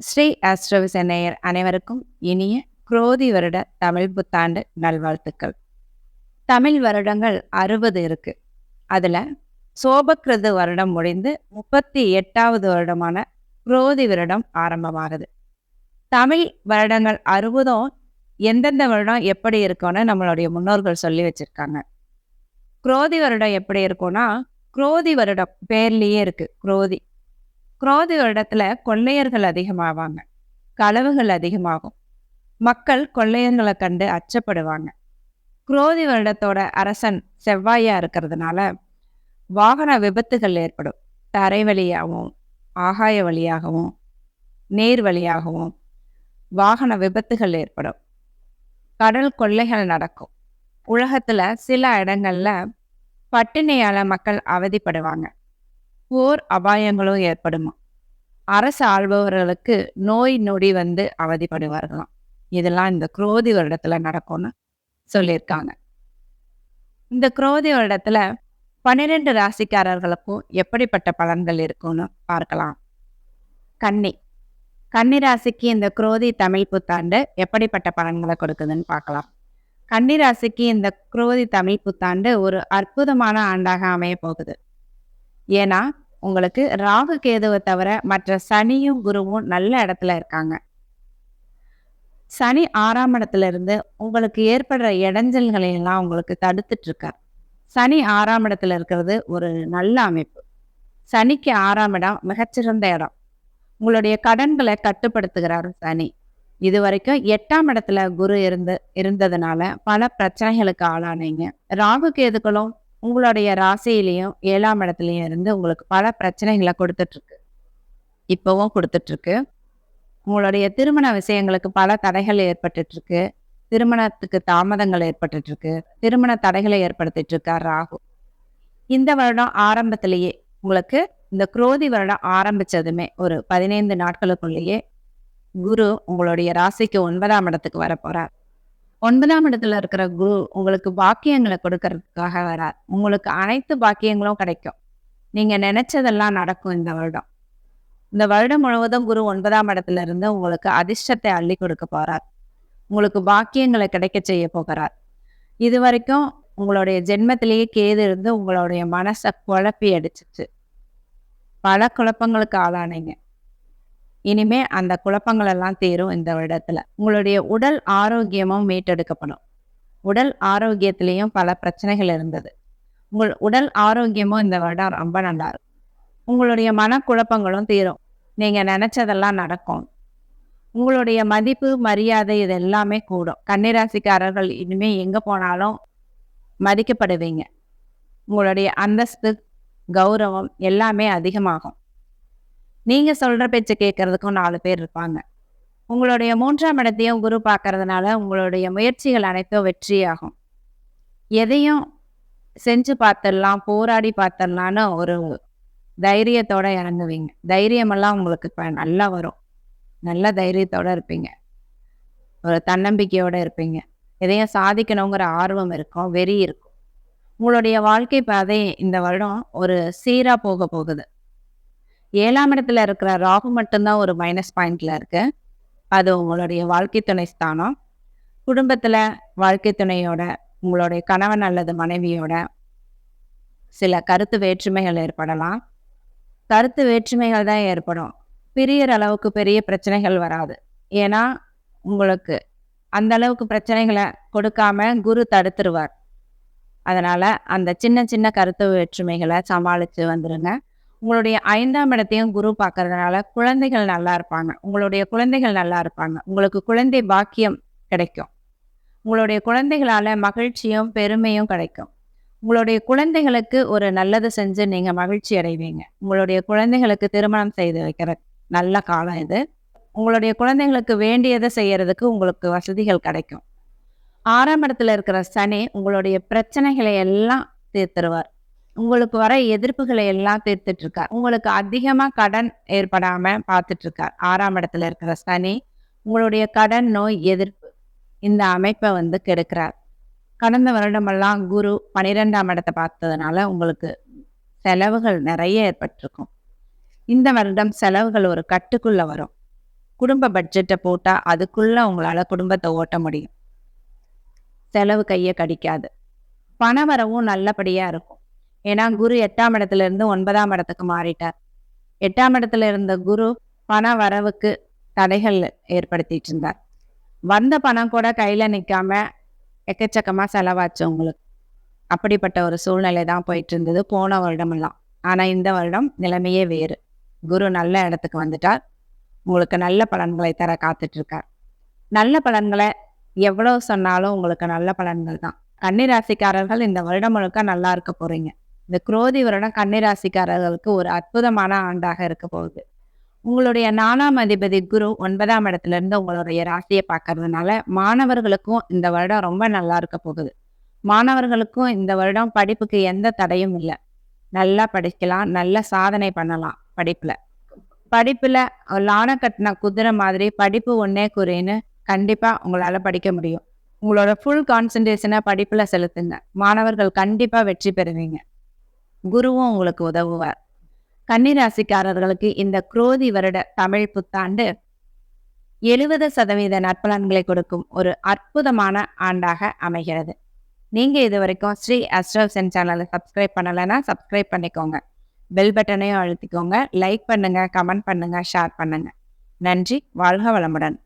ஸ்ரீ ஆஸ்ட்ரோவிஸ் நேயர் அனைவருக்கும் இனிய குரோதி வருட தமிழ் புத்தாண்டு நல்வாழ்த்துக்கள். தமிழ் வருடங்கள் அறுபது இருக்கு. அதில் சோபக்கிருது வருடம் முடிந்து முப்பத்தி எட்டாவது வருடமான குரோதி வருடம் ஆரம்பமாகுது. தமிழ் வருடங்கள் அறுபதும் எந்தெந்த வருடம் எப்படி இருக்கும்னு நம்மளுடைய முன்னோர்கள் சொல்லி வச்சிருக்காங்க. குரோதி வருடம் எப்படி இருக்கும்னா குரோதி வருடம் பேர்லேயே இருக்கு. குரோதி. குரோத இடத்துல கொள்ளையர்கள் அதிகமாவாங்க. களவுகள் அதிகமாகும். மக்கள் கொள்ளையர்களை கண்டு அச்சப்படுவாங்க. குரோதி வருடத்தோட அரசன் செவ்வாயா இருக்கிறதுனால வாகன விபத்துகள் ஏற்படும். தரை வழியாகவும் ஆகாய வழியாகவும் நேர் வழியாகவும் வாகன விபத்துகள் ஏற்படும். கடல் கொள்ளைகள் நடக்கும். உலகத்துல சில இடங்கள்ல பட்டினியால மக்கள் அவதிப்படுவாங்க. போர் அபாயங்களும் ஏற்படுமா? அரசு ஆள்பவர்களுக்கு நோய் நொடி வந்து அவதிப்படுவார்களாம். இதெல்லாம் இந்த குரோதி வருடத்துல நடக்கும்னு சொல்லியிருக்காங்க. இந்த குரோதி வருடத்துல பன்னிரெண்டு ராசிக்காரர்களுக்கும் எப்படிப்பட்ட பலன்கள் இருக்கும்னு பார்க்கலாம். கன்னி. கன்னி ராசிக்கு இந்த குரோதி தமிழ் புத்தாண்டு எப்படிப்பட்ட பலன்களை கொடுக்குதுன்னு பார்க்கலாம். கன்னி ராசிக்கு இந்த குரோதி தமிழ் புத்தாண்டு ஒரு அற்புதமான ஆண்டாக அமைய போகுது. ஏன்னா உங்களுக்கு ராகு கேதுவை தவிர மற்ற சனியும் குருவும் நல்ல இடத்துல இருக்காங்க. சனி ஆறாம் இடத்துல இருந்து உங்களுக்கு ஏற்படுற இடைஞ்சல்களை எல்லாம் உங்களுக்கு தடுத்துட்டு இருக்கார் சனி ஆறாம் இடத்துல இருக்கிறது ஒரு நல்ல அமைப்பு. சனிக்கு ஆறாம் இடம் மிகச்சிறந்த இடம். உங்களுடைய கடன்களை கட்டுப்படுத்துகிறார் சனி. இது வரைக்கும் எட்டாம் இடத்துல குரு இருந்து இருந்ததுனால பல பிரச்சனைகளுக்கு ஆளானீங்க. ராகு கேதுக்களும் உங்களுடைய ராசியிலையும் ஏழாம் இடத்துலையும் இருந்து உங்களுக்கு பல பிரச்சனைகளை கொடுத்துட்ருக்கு. இப்போவும் கொடுத்துட்ருக்கு. உங்களுடைய திருமண விஷயங்களுக்கு பல தடைகள் ஏற்பட்டுட்ருக்கு. திருமணத்துக்கு தாமதங்கள் ஏற்பட்டுட்ருக்கு. திருமண தடைகளை ஏற்படுத்திட்டு இருக்கார் ராகு. இந்த வருடம் ஆரம்பத்திலேயே உங்களுக்கு இந்த குரோதி வருடம் ஆரம்பிச்சதுமே ஒரு பதினைந்து நாட்களுக்குள்ளேயே குரு உங்களுடைய ராசிக்கு ஒன்பதாம் இடத்துக்கு வர ஒன்பதாம் இடத்துல இருக்கிற குரு உங்களுக்கு பாக்கியங்களை கொடுக்கறதுக்காக வரார். உங்களுக்கு அனைத்து பாக்கியங்களும் கிடைக்கும். நீங்க நினைச்சதெல்லாம் நடக்கும் இந்த வருடம். இந்த வருடம் முழுவதும் குரு ஒன்பதாம் இடத்துல இருந்து உங்களுக்கு அதிர்ஷ்டத்தை அள்ளி கொடுக்க போறார். உங்களுக்கு பாக்கியங்களை கிடைக்க செய்ய போகிறார். இது வரைக்கும் உங்களுடைய ஜென்மத்திலேயே கேது இருந்து உங்களுடைய மனசை குழப்பி அடிச்சிச்சு. பல குழப்பங்களுக்கு ஆளானீங்க. இனிமே அந்த குழப்பங்கள் எல்லாம் தீரும் இந்த வருடத்துல. உங்களுடைய உடல் ஆரோக்கியமும் மீட்டெடுக்கப்படும். உடல் ஆரோக்கியத்திலையும் பல பிரச்சனைகள் இருந்தது. உங்கள் உடல் ஆரோக்கியமும் இந்த வருடம் ரொம்ப நல்லா இருக்கும். உங்களுடைய மனக்குழப்பங்களும் தீரும். நீங்க நினைச்சதெல்லாம் நடக்கும். உங்களுடைய மதிப்பு மரியாதை இது எல்லாமே கூடும். கன்னிராசிக்காரர்கள் இனிமே எங்க போனாலும் மதிக்கப்படுவீங்க. உங்களுடைய அந்தஸ்து கௌரவம் எல்லாமே அதிகமாகும். நீங்க சொல்ற பேச்சு கேட்கறதுக்கும் நாலு பேர் இருப்பாங்க. உங்களுடைய மூன்றாம் இடத்தையும் குரு பார்க்கறதுனால உங்களுடைய முயற்சிகள் அனைத்தும் வெற்றியாகும். எதையும் செஞ்சு பார்த்துடலாம் போராடி பார்த்துடலான்னு ஒரு தைரியத்தோட இறங்குவீங்க. தைரியமெல்லாம் உங்களுக்கு இப்போ நல்லா வரும். நல்ல தைரியத்தோட இருப்பீங்க. ஒரு தன்னம்பிக்கையோட இருப்பீங்க. எதையும் சாதிக்கணுங்கிற ஆர்வம் இருக்கும் வெறி இருக்கும். உங்களுடைய வாழ்க்கை பாதை இந்த வருடம் ஒரு சீராக போக போகுது. ஏழாம் இடத்துல இருக்கிற ராகு மட்டும்தான் ஒரு மைனஸ் பாயிண்ட்ல இருக்கு. அது உங்களுடைய வாழ்க்கை துணை ஸ்தானம். குடும்பத்துல வாழ்க்கை துணையோட உங்களுடைய கணவன் அல்லது மனைவியோட சில கருத்து வேற்றுமைகள் ஏற்படலாம். கருத்து வேற்றுமைகள் தான் ஏற்படும். பிரியற அளவுக்கு பெரிய பிரச்சனைகள் வராது. ஏன்னா உங்களுக்கு அந்த அளவுக்கு பிரச்சனைகளை கொடுக்காம குரு தடுத்துருவார். அதனால அந்த சின்ன சின்ன கருத்து வேற்றுமைகளை சமாளித்து வந்துருங்க. உங்களுடைய ஐந்தாம் இடத்தையும் குரு பார்க்கறதுனால குழந்தைகள் நல்லா இருப்பாங்க. உங்களுடைய குழந்தைகள் நல்லா இருப்பாங்க. உங்களுக்கு குழந்தை பாக்கியம் கிடைக்கும். உங்களுடைய குழந்தைகளால மகிழ்ச்சியும் பெருமையும் கிடைக்கும். உங்களுடைய குழந்தைகளுக்கு ஒரு நல்லது செஞ்சு நீங்க மகிழ்ச்சி அடைவீங்க. உங்களுடைய குழந்தைகளுக்கு திருமணம் செய்து வைக்கிற நல்ல காலம் இது. உங்களுடைய குழந்தைங்களுக்கு வேண்டியதை செய்யறதுக்கு உங்களுக்கு வசதிகள் கிடைக்கும். ஆறாம் இடத்துல இருக்கிற சனி உங்களுடைய பிரச்சனைகளை எல்லாம் தீர்த்துருவார். உங்களுக்கு வர எதிர்ப்புகளை எல்லாம் தீர்த்துட்டு இருக்கார் உங்களுக்கு அதிகமா கடன் ஏற்படாம பார்த்துட்டு இருக்கார் ஆறாம் இடத்துல இருக்கிற சனி உங்களுடைய கடன் நோய் எதிர்ப்பு இந்த அமைப்பை வந்து கெடுக்கிறார். கடந்த வருடமெல்லாம் குரு பனிரெண்டாம் இடத்தை பார்த்ததுனால உங்களுக்கு செலவுகள் நிறைய ஏற்பட்டிருக்கும். இந்த வருடம் செலவுகள் ஒரு கட்டுக்குள்ள வரும். குடும்ப பட்ஜெட்டை போட்டால் அதுக்குள்ளே உங்களால் குடும்பத்தை ஓட்ட முடியும். செலவு கையை கடிக்காது. பணவரவும் நல்லபடியாக இருக்கும். ஏன்னா குரு எட்டாம் இடத்துல இருந்து ஒன்பதாம் இடத்துக்கு மாறிட்டார். எட்டாம் இடத்துல இருந்த குரு பண வரவுக்கு தடைகள் ஏற்படுத்திட்டு இருந்தார். வந்த பணம் கூட கையில் நிற்காம எக்கச்சக்கமாக செலவாச்சு உங்களுக்கு அப்படிப்பட்ட ஒரு சூழ்நிலை தான் போயிட்டு இருந்தது போன வருடமெல்லாம். ஆனால் இந்த வருடம் நிலைமையே வேறு. குரு நல்ல இடத்துக்கு வந்துட்டார். உங்களுக்கு நல்ல பலன்களை தர காத்துட்டு இருக்கார் நல்ல பலன்களை எவ்வளோ சொன்னாலும் உங்களுக்கு நல்ல பலன்கள் தான். கன்னிராசிக்காரர்கள் இந்த வருடம் முழுக்க நல்லா இருக்க போறீங்க. இந்த குரோதி வருடம் கன்னிராசிக்காரர்களுக்கு ஒரு அற்புதமான ஆண்டாக இருக்க போகுது. உங்களுடைய நாலாம் அதிபதி குரு ஒன்பதாம் இடத்துல இருந்து உங்களுடைய ராசியை பார்க்கறதுனால மாணவர்களுக்கும் இந்த வருடம் ரொம்ப நல்லா இருக்க போகுது. மாணவர்களுக்கும் இந்த வருடம் படிப்புக்கு எந்த தடையும் இல்லை. நல்லா படிக்கலாம் நல்ல சாதனை பண்ணலாம் படிப்புல. படிப்புல லான கட்டின குதிரை மாதிரி படிப்பு ஒன்னே குறைன்னு கண்டிப்பா உங்களால படிக்க முடியும். உங்களோட ஃபுல் கான்சன்ட்ரேஷனை படிப்புல செலுத்துங்க. மாணவர்கள் கண்டிப்பா வெற்றி பெறுவீங்க. குருவும் உங்களுக்கு உதவுவார். கன்னிராசிக்காரர்களுக்கு இந்த குரோதி வருட தமிழ் புத்தாண்டு எழுபது சதவீத நற்பலன்களை கொடுக்கும் ஒரு அற்புதமான ஆண்டாக அமைகிறது. நீங்க இது வரைக்கும் ஸ்ரீ அஸ்ட்ரோசன் சேனலை சப்ஸ்கிரைப் பண்ணலைன்னா சப்ஸ்கிரைப் பண்ணிக்கோங்க. பெல் பட்டனையும் அழுத்திக்கோங்க. லைக் பண்ணுங்க கமெண்ட் பண்ணுங்க ஷேர் பண்ணுங்க. நன்றி வாழ்க வளமுடன்.